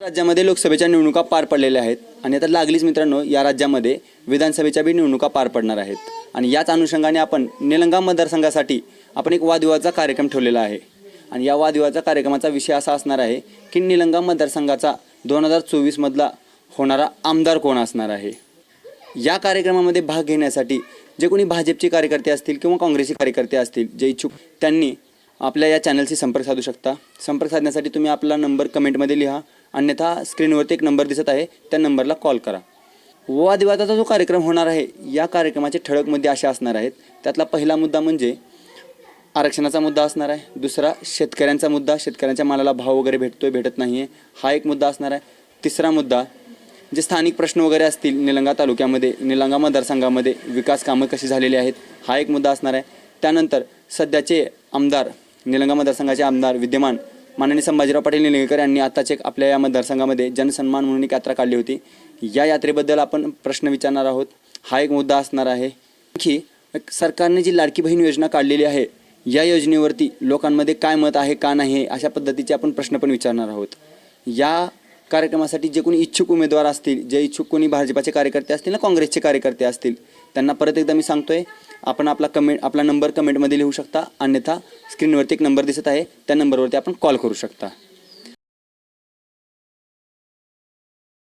राज्यामध्ये लोकसभेच्या निवडणुका पार पडलेल्या आहेत आणि आता लागलीच मित्रांनो या राज्यामध्ये विधानसभेच्या बी निवडणुका पार पडणार आहेत. आणि याच अनुषंगाने आपण निलंगा मतदारसंघासाठी आपण एक वादविवादचा कार्यक्रम ठेवलेला आहे. आणि या वादविवादचा कार्यक्रमाचा विषय असा असणार आहे की निलंगा मतदारसंघाचा दोन हजार चोवीसमधला होणारा आमदार कोण असणार आहे? या कार्यक्रमामध्ये भाग घेण्यासाठी जे कोणी भाजपचे कार्यकर्ते असतील किंवा काँग्रेसचे कार्यकर्ते असतील जे इच्छुक त्यांनी आपल्या या चॅनलशी संपर्क साधू शकता. संपर्क साधण्यासाठी तुम्ही आपला नंबर कमेंटमध्ये लिहा. अन्यथा स्क्रीनवरती एक नंबर दिसत आहे त्या नंबरला कॉल करा. वादविवादाचा जो कार्यक्रम होणार आहे या कार्यक्रमाचे ठळक मुद्दे असे असणार आहेत. त्यातला पहिला मुद्दा म्हणजे आरक्षणाचा मुद्दा असणार आहे. दुसरा शेतकऱ्यांचा मुद्दा. शेतकऱ्यांच्या मालाला भाव वगैरे भेटतो आहे भेटत नाही आहे हा एक मुद्दा असणार आहे. तिसरा मुद्दा जे स्थानिक प्रश्न वगैरे असतील निलंगा तालुक्यामध्ये निलंगा मतदारसंघामध्ये विकास कामं कशी झालेली आहेत हा एक मुद्दा असणार आहे. त्यानंतर सध्याचे आमदार निलंगा मतदारसंघाचे आमदार विद्यमान माननीय संभाजीराव पाटील निलंगेकर यांनी आताच एक आपल्या या मतदारसंघामध्ये जनसन्मान म्हणून एक यात्रा काढली होती. या यात्रेबद्दल आपण प्रश्न विचारणार आहोत. हा एक मुद्दा असणार आहे आणखी सरकारने जी लाडकी बहीण योजना काढलेली आहे या योजनेवरती लोकांमध्ये काय मत आहे का नाही आहे अशा पद्धतीचे आपण प्रश्न पण विचारणार आहोत. या कार्यक्रमासाठी जे कोणी इच्छुक उमेदवार असतील जे इच्छुक कोणी भाजपाचे कार्यकर्ते असतील ना काँग्रेसचे कार्यकर्ते असतील त्यांना परत एकदा मी सांगतोय आपण आपला कमेंट आपला नंबर कमेंटमध्ये लिहू शकता. अन्यथा स्क्रीनवरती एक नंबर दिसत आहे. त्या नंबरवरती आपण कॉल करू शकता.